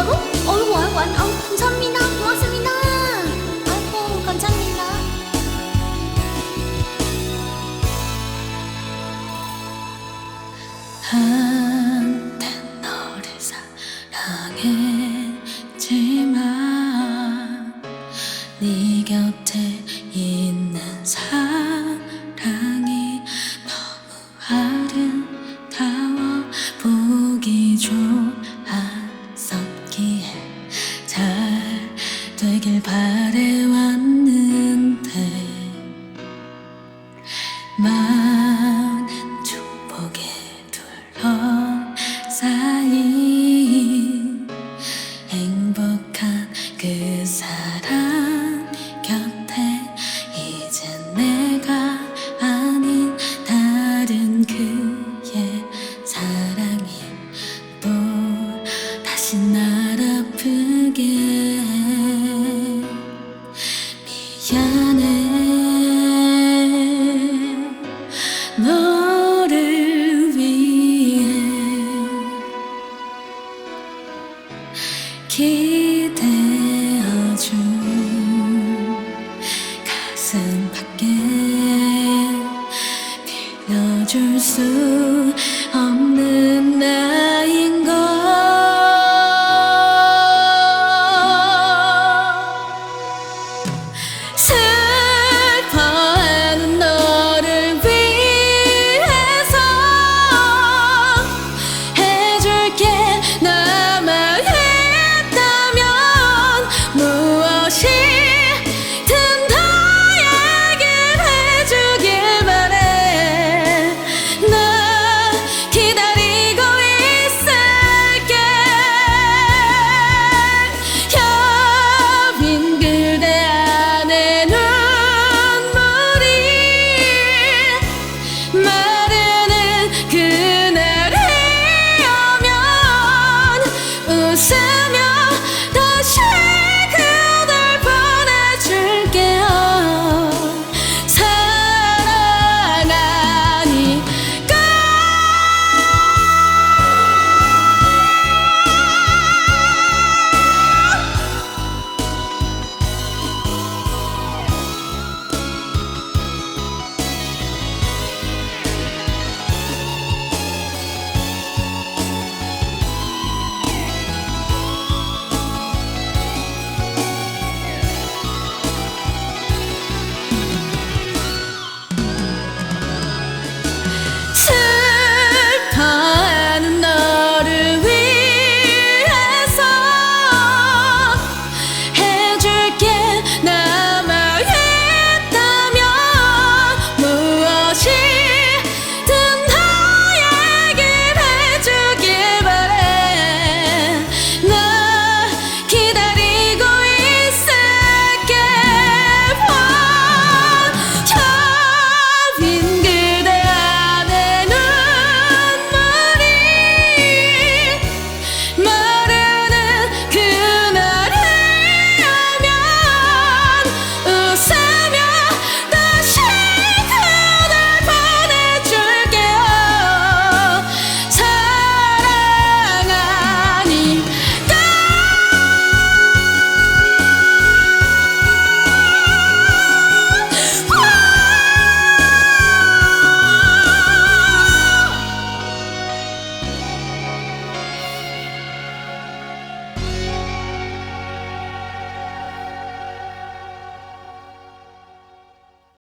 여보? 어이구, 어이구, 어이구, 감사합니다. 고맙습니다. 아이고, 감사합니다. 한때 너를 사랑했지만 네 곁에 그 사람 곁에 이제 내가 아닌 다른 그의 사랑이 또 다시 날 아프게 미안해. 너를 위해 keep você é me